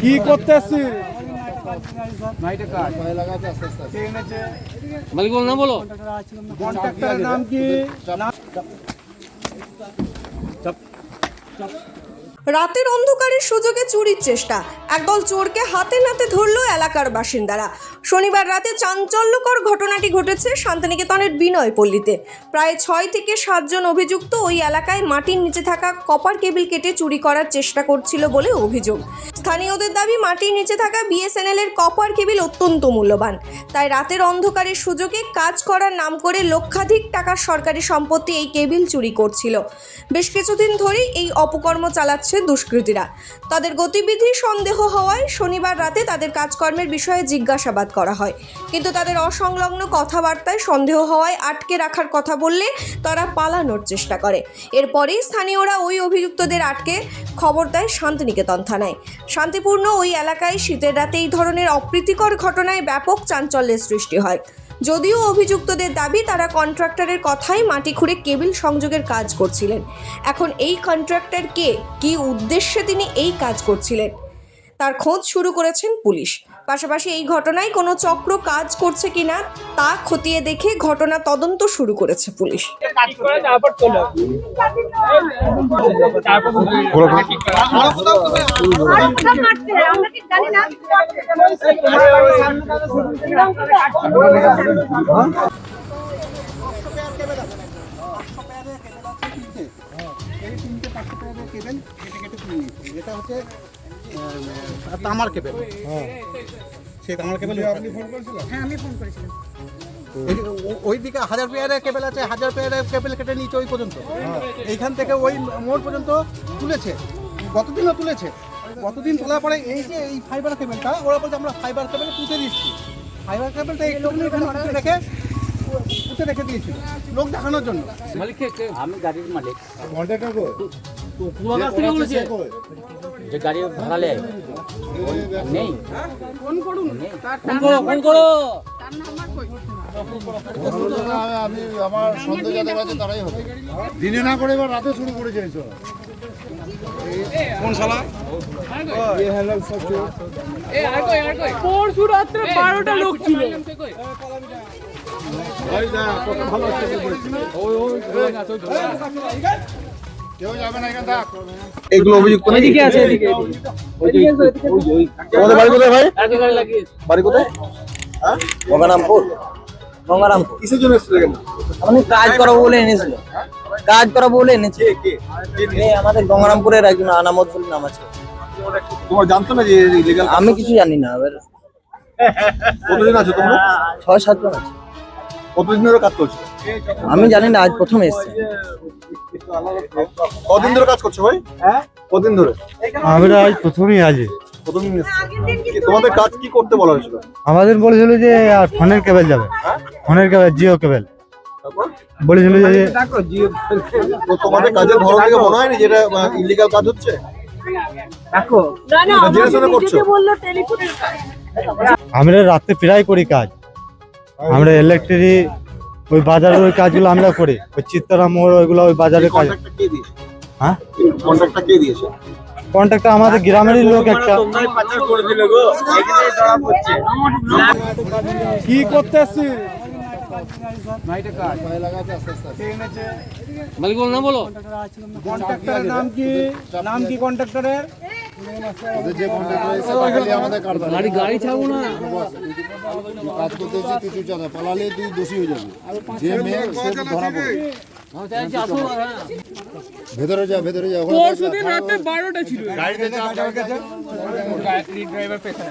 কি করতে আসছি মালিক বল না বলো। কন্ট্রাক্টরের নাম কি? রাতের অন্ধকারের সুযোগে চুরির চেষ্টা। একদল চোরকে হাতে নাতে ধরল এলাকার বাসিন্দারা। শনিবার রাতে চাঞ্চল্যকর ঘটনাটি ঘটেছে শান্তিনিকেতনের বিনয় পল্লীতে প্রায় ছয় থেকে সাতজন অভিযুক্ত ওই এলাকায় মাটির নিচে থাকা কপার কেবিল কেটে চুরি করার চেষ্টা করছিল বলে অভিযোগ। স্থানীয়দের দাবি, মাটির নিচে থাকা বিএসএনএল এর কপার কেবিল অত্যন্ত মূল্যবান। তাই রাতের অন্ধকারের সুযোগে কাজ করার নাম করে লক্ষাধিক টাকার সরকারি সম্পত্তি এই কেবিল চুরি করছিল। বেশ কিছুদিন ধরেই এই অপকর্ম চালাচ্ছে দুষ্কৃতীরা। তাদের গতিবিধি সন্দেহ হওয়ায় শনিবার রাতে তাদের কাজকর্মের বিষয়ে জিজ্ঞাসাবাদ করা হয়। কিন্তু তাদের অসংলগ্ন কথাবার্তায় সন্দেহ হওয়ায় আটকে রাখার কথা বললে তারা পালানোর চেষ্টা করে। এরপরেই স্থানীয়রা ওই অভিযুক্তদের আটকে খবর দেয় শান্তিনিকেতন থানায়। শান্তিপূর্ণ ওই এলাকায় শীতের রাতে এই ধরনের অপ্রীতিকর ঘটনায় ব্যাপক চাঞ্চল্যের সৃষ্টি হয়। যদিও অভিযুক্তদের দাবি, তারা কন্ট্রাক্টরের কথাই মাটি খুঁড়ে কেবিল সংযোগের কাজ করছিলেন। এখন এই কন্ট্রাক্টর কে কী উদ্দেশ্যে তিনি এই কাজ করছিলেন? তার খোঁজ শুরু করেছেন পুলিশ। পাশাপাশি এই ঘটনায় কোনো চক্র কাজ করছে কিনা তা খতিয়ে দেখে ঘটনা তদন্ত শুরু করেছে পুলিশ। কেটে কেটে হচ্ছে তামার কেবেল সেই তামার কেবেল আপনি ফোন করেছিলেন? হ্যাঁ আমি ফোন করেছিলাম। ওই দিকে হাজার পেয়ারের কেবেল আছে হাজার পেয়ারের কেবেল কেটে নিয়েছে ওই পর্যন্ত। এইখান থেকে ওই মোড় পর্যন্ত তুলেছে গতদিনও তুলেছে? গতদিন তোলার পরে এই যে এই ফাইবার কেবেলটা ওরা বলছে আমরা ফাইবার কেবেল পুঁতে দিচ্ছি। ফাইবার কেবেলটা একটুখানি এখানে রেখে পুঁতে রেখে দিয়েছিল লোক দেখানোর জন্য। মালিক? আমি গাড়ির মালিক। তোমার কাছ থেকে বলেছে যে গাড়ি ভাড়া নেই ফোন করো ফোন করো আমি আমার সন্দেহ যাদের আছে তারাই হবে দিনে না করে এবার রাতে শুরু করে এইসব কোন শালা পরশু রাত্রে বারোটা লোক ছিল কেউ যাবে না এখান থাক এগুলো অভিযুক্ত এদিকে আছে এদিকে। তোমাদের বাড়ি কোথায় ভাই? বাড়ি কোথায়? গঙ্গারামপুর। গঙ্গারামপুর। কিসের জন্য এসেছিল আমি কাজ করাবো বলে এনেছিল। কাজ করাবো বলে এনেছি আমাদের গঙ্গারামপুরের একজন আনামত বলে নাম আছে। তোমার জানতো না যে ইলিগাল আমি কিছু জানি না এবার কতদিন আছো তোমরা? ছয় সাতজন আছে। কতদিন ধরে কাজ করছ? আমি জানি না আজ প্রথম এসছে। কদিন ধরে কাজ করছ ভাই? হ্যাঁ? কদিন ধরে? আমরা আজ প্রথমেই এসছো? কি- তোমাদের কাজ কি করতে বলা হয়েছিল? আমাদের বলেছিল যে আর ফোনের কেবল যাবে। ফোনের কেবল জিও কেবল। তারপর? বলেছিল যে তো তোমাদের কাজের ধরন থেকে মনে হয় না যেটা ইলিগাল কাজ হচ্ছে? না না জেনে শুনে করছ? বলল টেলিফোনের আমরা রাতে প্রায় করি কাজ। আমরা ইলেকট্রিক ওই বাজারের ওই কাজগুলো আমরা করি। ওই চিত্তরা মোড় ওইগুলো ওই বাজারের কাজ। হ্যাঁ? কন্ট্রাক্টটা কে দিয়েছে? কন্ট্রাক্টটা আমাদের গ্রামেরই লোক একটা। কি করতে আসছি মালিক বলো না বলো কন্ট্রাক্টরের নাম কি নাম কি কন্ট্রাক্টরের যে কন্ট্রাক্টর এসে পাঠালে আমাদের কাটবে গাড়ি গাড়ি ছাড়বো না কাজ করতে এসে চাঁদা পালালে তুই দোষী হয়ে যাবি যে মেয়ে ধরা পড়বে ভেতরে যা ভেতরে যা ওখানে পরশুদিন রাতে বারোটা ছিল গাড়িতে ড্রাইভার পেছনে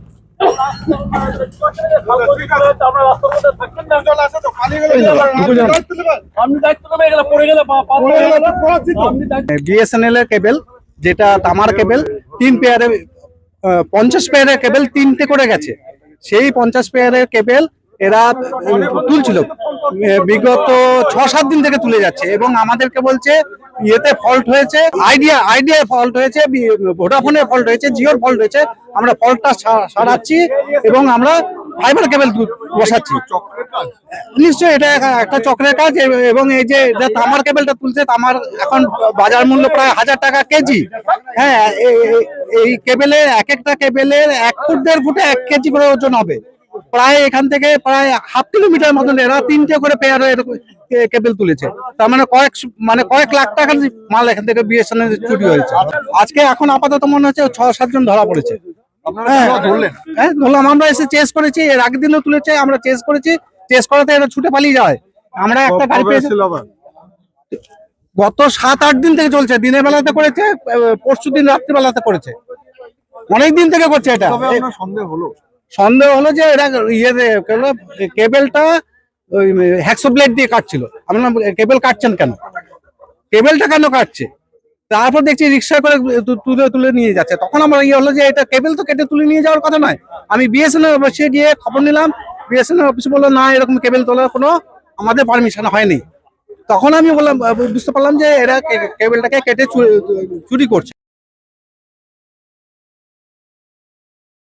বিএসএনএল এর কেবেল, যেটা তামার কেবেল, তিন পেয়ারে পঞ্চাশ পেয়ারের কেবেল তিনটে করে গেছে। সেই পঞ্চাশ পেয়ারের কেবল এরা তুলছিল। বিগত ছ সাত দিন থেকে তুলে যাচ্ছে এবং আমাদেরকে বলছে, ইয়েতে ফল্ট হয়েছে আইডিয়া আইডিয়া ফল্ট হয়েছে ভোডাফোনের ফল্ট হয়েছে, জিওর ফল্ট হয়েছে, আমরা ফল্টটা সারাচ্ছি এবং আমরা ফাইবার কেবল বসাচ্ছি। নিশ্চয়ই এটা একটা- চক্রের কাজ এবং এই যে তামার কেবলটা তুলছে, তামার এখন বাজার মূল্য প্রায় হাজার টাকা কেজি। হ্যাঁ এই কেবেলের এক একটা কেবেলের এক ফুট, দেড় ফুটে এক কেজি করে ওজন হবে। প্রায় এখান থেকে প্রায় হাফ কিলোমিটার মতন এরা তিনটে করে পেয়ার কেবল তুলেছে। তার মানে কয়েক মানে কয়েক লাখ টাকার মাল এখান থেকে বিএসএনএল চুরি হয়েছে। আজকে এখন আপাতত মনে হচ্ছে ছ সাতজন ধরা পড়েছে। হ্যাঁ। হ্যাঁ ধরলাম আমরা এসে চেস করেছি এর আগের দিনও তুলেছে আমরা চেস করেছি চেস করাতে এরা ছুটে পালিয়ে যায়। আমরা একটা গাড়ি পেয়েছি। গত সাত আট দিন থেকে চলছে দিনের বেলাতে করেছে পরশু দিন রাত্রিবেলাতে করেছে। অনেক দিন থেকে করছে এটা। সন্দেহ হলো? সন্দেহ হলো যে এরা ইয়ে কেবেলটা ওই হ্যাক্সো ব্লেড দিয়ে কাটছিল। আমরা কেবেল কাটছেন কেন? কেবেলটা কেন কাটছে? তারপর দেখছি রিক্সা করে তুলে তুলে নিয়ে যাচ্ছে। তখন আমার ইয়ে হলো যে এটা কেবেল তো কেটে তুলে নিয়ে যাওয়ার কথা নয়। আমি বিএসএনএল অফিসে গিয়ে খবর নিলাম। বিএসএনএল অফিসে বলল, না, এরকম কেবেল তোলার কোনো আমাদের পারমিশন হয়নি। তখন আমি বললাম বুঝতে পারলাম যে এরা কেবেলটাকে কেটে চুরি করছে।